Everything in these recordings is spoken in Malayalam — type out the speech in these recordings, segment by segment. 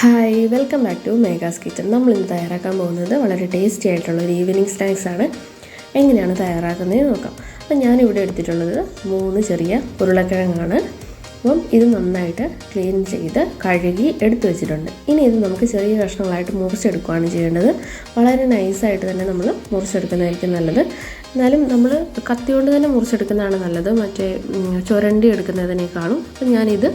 Hi welcome back to Megha's kitchen നമ്മൾ ഇന്ന് തയ്യാറാക്കാൻ പോകുന്നത് വളരെ ടേസ്റ്റി ആയിട്ടുള്ള ഒരു ഈവനിങ് സ്നാക്സ് ആണ്. എങ്ങനെയാണ് തയ്യാറാക്കുന്നത് നോക്കാം. അപ്പം ഞാനിവിടെ എടുത്തിട്ടുള്ളത് മൂന്ന് ചെറിയ ഉരുളക്കിഴങ്ങാണ്. അപ്പം ഇത് നന്നായിട്ട് ക്ലീൻ ചെയ്ത് കഴുകി എടുത്തു വെച്ചിട്ടുണ്ട്. ഇനി ഇത് നമുക്ക് ചെറിയ കഷ്ണങ്ങളായിട്ട് മുറിച്ചെടുക്കുകയാണ് ചെയ്യേണ്ടത്. വളരെ നൈസായിട്ട് തന്നെ നമ്മൾ മുറിച്ചെടുക്കുന്നതായിരിക്കും നല്ലത്. എന്നാലും നമ്മൾ കത്തി കൊണ്ട് തന്നെ മുറിച്ചെടുക്കുന്നതാണ് നല്ലത്. മറ്റേ ചുരണ്ടി എടുക്കുന്നതിനേക്കാളും. അപ്പം ഞാനിത്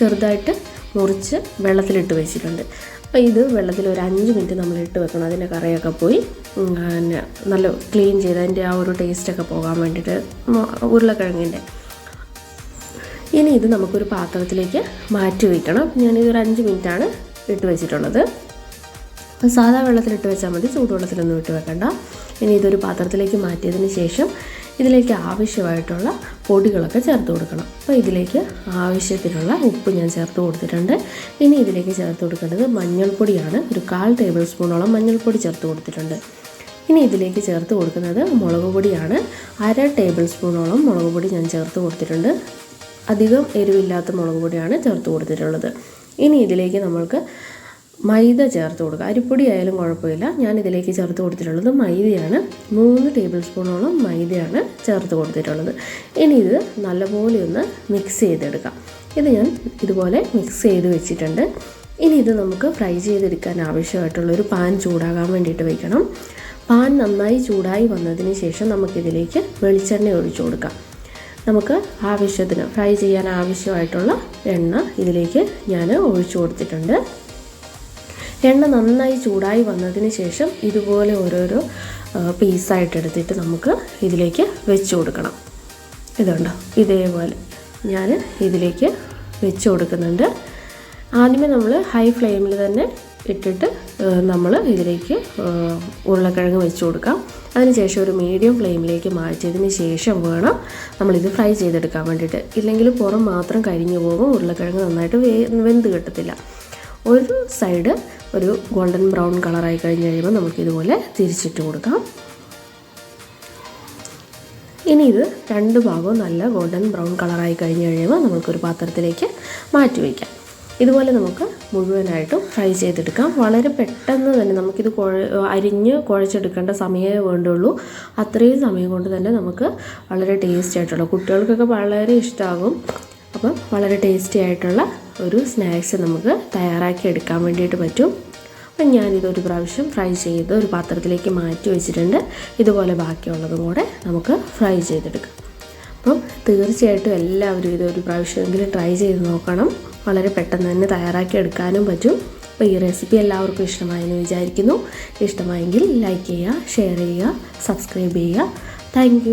ചെറുതായിട്ട് മുറിച്ച് വെള്ളത്തിലിട്ട് വെച്ചിട്ടുണ്ട്. അപ്പോൾ ഇത് വെള്ളത്തിൽ ഒരു അഞ്ച് മിനിറ്റ് നമ്മൾ ഇട്ട് വെക്കണം. അതിന്റെ കറയൊക്കെ പോയി പിന്നെ നല്ല ക്ലീൻ ചെയ്ത് അതിന്റെ ആ ഒരു ടേസ്റ്റൊക്കെ പോകാൻ വേണ്ടിയിട്ട് ഉരുളക്കിഴങ്ങിന്റെ. ഇനി ഇത് നമുക്കൊരു പാത്രത്തിലേക്ക് മാറ്റി വയ്ക്കണം. ഞാനിതൊരു അഞ്ച് മിനിറ്റാണ് ഇട്ട് വെച്ചിട്ടുള്ളത്. സാധാ വെള്ളത്തിലിട്ട് വെച്ചാൽ മതി ചൂടുവെള്ളത്തിലൊന്നും ഇട്ട് വെക്കണ്ട. ഇനി ഇതൊരു പാത്രത്തിലേക്ക് മാറ്റിയതിന് ശേഷം ഇതിലേക്ക് ആവശ്യമായിട്ടുള്ള പൊടികളൊക്കെ ചേർത്ത് കൊടുക്കണം. അപ്പോൾ ഇതിലേക്ക് ആവശ്യത്തിനുള്ള ഉപ്പ് ഞാൻ ചേർത്ത് കൊടുത്തിട്ടുണ്ട്. ഇനി ഇതിലേക്ക് ചേർത്ത് കൊടുക്കേണ്ടത് മഞ്ഞൾപ്പൊടിയാണ്. ഒരു കാൽ ടേബിൾ സ്പൂണോളം മഞ്ഞൾപ്പൊടി ചേർത്ത് കൊടുത്തിട്ടുണ്ട്. ഇനി ഇതിലേക്ക് ചേർത്ത് കൊടുക്കുന്നത് മുളക് പൊടിയാണ്. അര ടേബിൾ സ്പൂണോളം മുളക് പൊടി ഞാൻ ചേർത്ത് കൊടുത്തിട്ടുണ്ട്. അധികം എരിവില്ലാത്ത മുളക് പൊടിയാണ് ചേർത്ത് കൊടുത്തിട്ടുള്ളത്. ഇനി ഇതിലേക്ക് നമ്മൾക്ക് മൈദ ചേർത്ത് കൊടുക്കുക. അരിപ്പൊടി ആയാലും കുഴപ്പമില്ല. ഞാൻ ഇതിലേക്ക് ചേർത്ത് കൊടുത്തിട്ടുള്ളത് മൈദയാണ്. മൂന്ന് ടേബിൾ സ്പൂണോളം മൈദയാണ് ചേർത്ത് കൊടുത്തിട്ടുള്ളത്. ഇനി ഇത് നല്ലപോലെ ഒന്ന് മിക്സ് ചെയ്തെടുക്കാം. ഇത് ഞാൻ ഇതുപോലെ മിക്സ് ചെയ്ത് വെച്ചിട്ടുണ്ട്. ഇനി ഇത് നമുക്ക് ഫ്രൈ ചെയ്തെടുക്കാൻ ആവശ്യമായിട്ടുള്ളൊരു പാൻ ചൂടാകാൻ വേണ്ടിയിട്ട് വയ്ക്കണം പാൻ നന്നായി ചൂടായി വന്നതിന് ശേഷം നമുക്കിതിലേക്ക് വെളിച്ചെണ്ണ ഒഴിച്ചു കൊടുക്കാം. നമുക്ക് ആവശ്യത്തിന് ഫ്രൈ ചെയ്യാൻ ആവശ്യമായിട്ടുള്ള എണ്ണ ഇതിലേക്ക് ഞാൻ ഒഴിച്ചു കൊടുത്തിട്ടുണ്ട്. എണ്ണ നന്നായി ചൂടായി വന്നതിന് ശേഷം ഇതുപോലെ ഓരോരോ പീസായിട്ട് എടുത്തിട്ട് നമുക്ക് ഇതിലേക്ക് വെച്ച് കൊടുക്കണം. ഇതുണ്ടോ ഇതേപോലെ ഞാൻ ഇതിലേക്ക് വെച്ച് കൊടുക്കുന്നുണ്ട്. ആദ്യമേ നമ്മൾ ഹൈ ഫ്ലെയിമിൽ തന്നെ ഇട്ടിട്ട് നമ്മൾ ഇതിലേക്ക് ഉരുളക്കിഴങ്ങ് വെച്ച് കൊടുക്കാം. അതിനുശേഷം ഒരു മീഡിയം ഫ്ലെയിമിലേക്ക് മാറ്റിയതിന് ശേഷം വേണം നമ്മളിത് ഫ്രൈ ചെയ്തെടുക്കാൻ വേണ്ടിയിട്ട്. ഇല്ലെങ്കിൽ പുറം മാത്രം കരിഞ്ഞു പോകും ഉരുളക്കിഴങ്ങ് നന്നായിട്ട് വെന്ത് കിട്ടത്തില്ല. ഒരു സൈഡ് ഒരു ഗോൾഡൻ ബ്രൗൺ കളറായി കഴിഞ്ഞ് കഴിയുമ്പോൾ നമുക്കിതുപോലെ തിരിച്ചിട്ട് കൊടുക്കാം. ഇനി ഇത് രണ്ട് ഭാഗവും നല്ല ഗോൾഡൻ ബ്രൗൺ കളറായി കഴിഞ്ഞ് കഴിയുമ്പോൾ നമുക്കൊരു പാത്രത്തിലേക്ക് മാറ്റി വയ്ക്കാം. ഇതുപോലെ നമുക്ക് മുഴുവനായിട്ടും ഫ്രൈ ചെയ്തെടുക്കാം. വളരെ പെട്ടെന്ന് തന്നെ നമുക്കിത് കുഴ അരിഞ്ഞ് കുഴച്ചെടുക്കേണ്ട സമയമേ വേണ്ടുള്ളൂ. അത്രയും സമയം കൊണ്ട് തന്നെ നമുക്ക് വളരെ ടേസ്റ്റി ആയിട്ടുള്ള കുട്ടികൾക്കൊക്കെ വളരെ ഇഷ്ടമാകും അപ്പം വളരെ ടേസ്റ്റി ആയിട്ടുള്ള ഒരു സ്നാക്സ് നമുക്ക് തയ്യാറാക്കി എടുക്കാൻ വേണ്ടിയിട്ട് പറ്റും. അപ്പം ഞാനിതൊരു പ്രാവശ്യം ഫ്രൈ ചെയ്ത് ഒരു പാത്രത്തിലേക്ക് മാറ്റി വെച്ചിട്ടുണ്ട്. ഇതുപോലെ ബാക്കിയുള്ളതും കൂടെ നമുക്ക് ഫ്രൈ ചെയ്തെടുക്കാം. അപ്പം തീർച്ചയായിട്ടും എല്ലാവരും ഇതൊരു പ്രാവശ്യമെങ്കിലും ട്രൈ ചെയ്ത് നോക്കണം. വളരെ പെട്ടെന്ന് തന്നെ തയ്യാറാക്കി എടുക്കാനും പറ്റും. അപ്പോൾ ഈ റെസിപ്പി എല്ലാവർക്കും ഇഷ്ടമായെന്ന് വിചാരിക്കുന്നു. ഇഷ്ടമായെങ്കിൽ ലൈക്ക് ചെയ്യുക ഷെയർ ചെയ്യുക സബ്സ്ക്രൈബ് ചെയ്യുക. താങ്ക്